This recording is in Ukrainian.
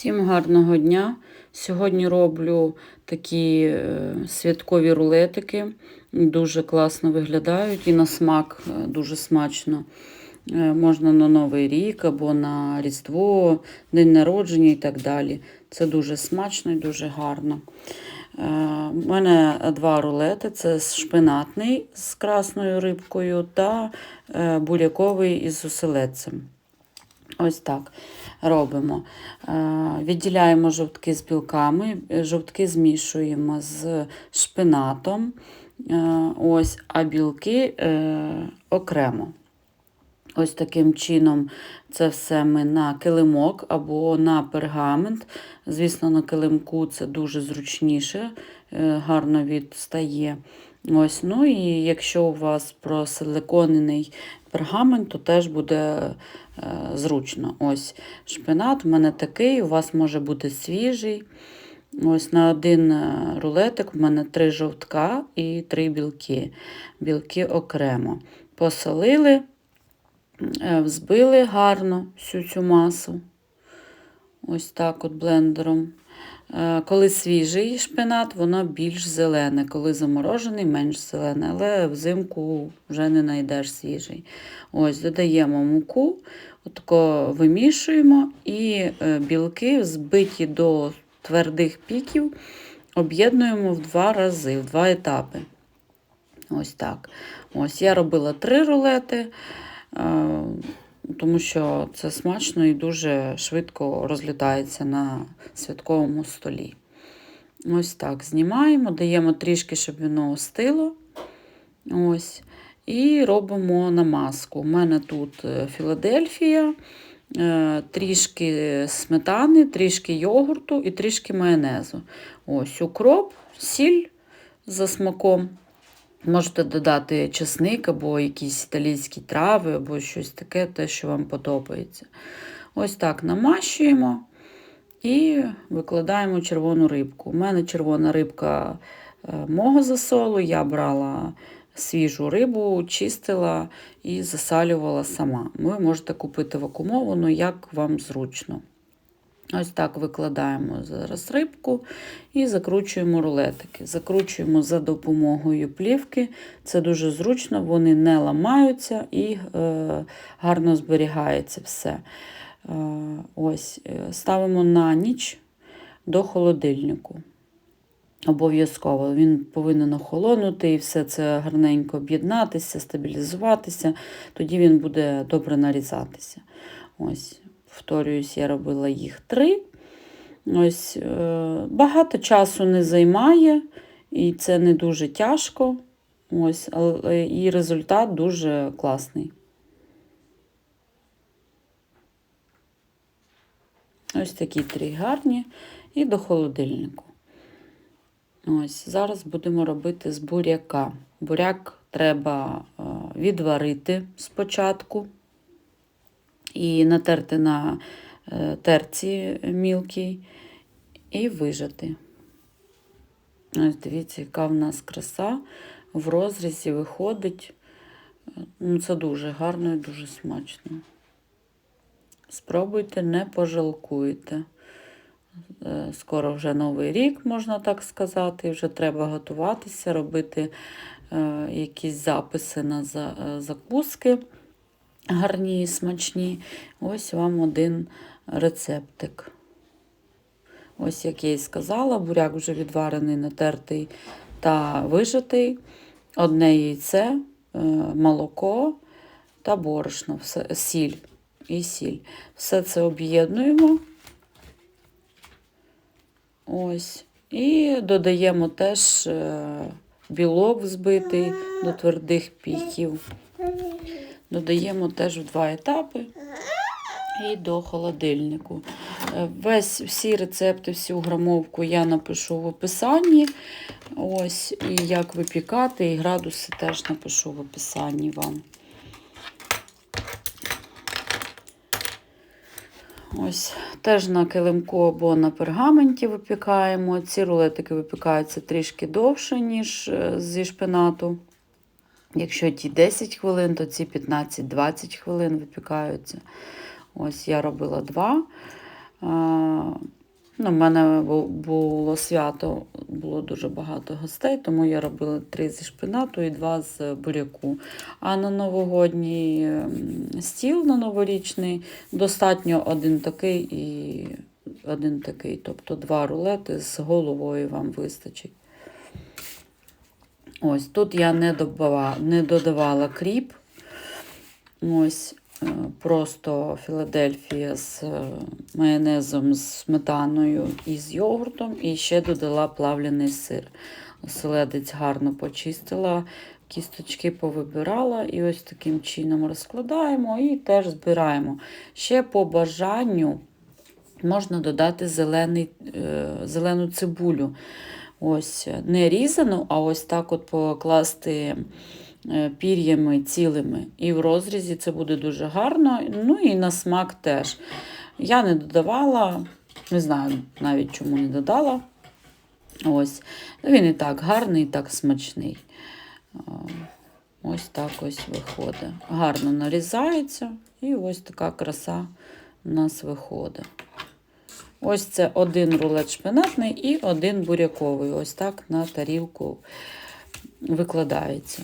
Всім гарного дня! Сьогодні роблю такі е, святкові рулетики. Дуже класно виглядають і на смак е, дуже смачно. Е, Можна на Новий рік або на Різдво, День народження і так далі. Це дуже смачно і дуже гарно. У мене два рулети: це шпинатний з красною рибкою та буряковий із оселедцем. Ось так робимо. Е, Відділяємо жовтки з білками, жовтки змішуємо з шпинатом, е, ось, а білки е, окремо. Ось таким чином це все ми на килимок або на пергамент. Звісно, на килимку це дуже зручніше, гарно відстає. Ось, ну і якщо у вас просиликонений пергамент, то теж буде е, зручно. Ось шпинат у мене такий, у вас може бути свіжий. Ось на один е, рулетик у мене три жовтка і три білки. Білки окремо. Посолили, е, взбили гарно всю цю масу. Ось так от блендером. Е, Коли свіжий шпинат, воно більш зелене, коли заморожений, менш зелене, але взимку вже не знайдеш свіжий. Ось, додаємо муку, отако вимішуємо і е, білки, збиті до твердих піків, об'єднуємо в два рази, в два етапи. Ось так. Ось я робила три рулети, е, тому що це смачно і дуже швидко розлітається на святковому столі. Ось так знімаємо, даємо трішки, щоб воно остило. Ось. І робимо намазку. У мене тут е, Філадельфія, е, трішки сметани, трішки йогурту і трішки майонезу. Ось укроп, сіль за смаком. Можете додати чесник або якісь італійські трави, або щось таке, те, що вам подобається. Ось так намащуємо і викладаємо червону рибку. У мене червона рибка е, мого засолу, я брала свіжу рибу, чистила і засалювала сама. Ви можете купити вакуумовану, як вам зручно. Ось так викладаємо зараз рибку і закручуємо рулетики. Закручуємо за допомогою плівки. Це дуже зручно, вони не ламаються і е, гарно зберігається все. Е, ось, е, Ставимо на ніч до холодильнику. Обов'язково він повинен охолонути і все це гарненько об'єднатися, стабілізуватися, тоді він буде добре нарізатися. Ось, Повторююсь, я робила їх три. Ось, е, Багато часу не займає, і це не дуже тяжко. Ось, але І результат дуже класний. Ось такі три гарні і до холодильнику. Ось, Зараз будемо робити з буряка. Буряк треба е, відварити спочатку і натерти на е, терці мілкій і вижати. Ось дивіться, яка в нас краса в розрізі виходить. Ну, Це дуже гарно і дуже смачно. Спробуйте, не пожалкуйте. Е, Скоро вже Новий рік, можна так сказати, вже треба готуватися, робити е, якісь записи на закуски гарні і смачні. Ось вам один рецептик. Ось, як я і сказала, буряк вже відварений, натертий та вижатий. Одне яйце, е, молоко та борошно, все, сіль і сіль. Все це об'єднуємо. Ось. І додаємо теж е, білок взбитий до твердих піків. Додаємо теж в два етапи і до холодильнику. Е, Весь всі рецепти, всю грамовку я напишу в описанні. Ось, і як випікати, і градуси теж напишу в описанні вам. Ось теж на килимку або на пергаменті випікаємо. Ці рулетики випікаються трішки довше, ніж е, зі шпинату. Якщо ті 10 хвилин, то ці 15-20 хвилин випікаються. Ось я робила два. А, ну, мене було свято, було дуже багато гостей, тому я робила три зі шпинату і два з буряку. А на новогодній ем, стіл на новорічний достатньо один такий і один такий. Тобто два рулети з головою вам вистачить. Ось тут я не додавала, не додавала кріп. Ось е, просто Філадельфія з е, майонезом, з сметаною і з йогуртом. І ще додала плавлений сир. Оселедець гарно почистила, кісточки повибирала і ось таким чином розкладаємо і теж збираємо. Ще по бажанню можна додати зелений, е, зелену цибулю. Ось не різану, а ось так от покласти е, пір'ями цілими. І в розрізі це буде дуже гарно. Ну і на смак теж. Я не додавала, не знаю навіть чому не додала. Ось. Ну, Він і так гарний, і так смачний. Ось так ось виходить. Гарно нарізається, і ось така краса у нас виходить. Ось це один рулет шпинатний і один буряковий. Ось так на тарілку викладається.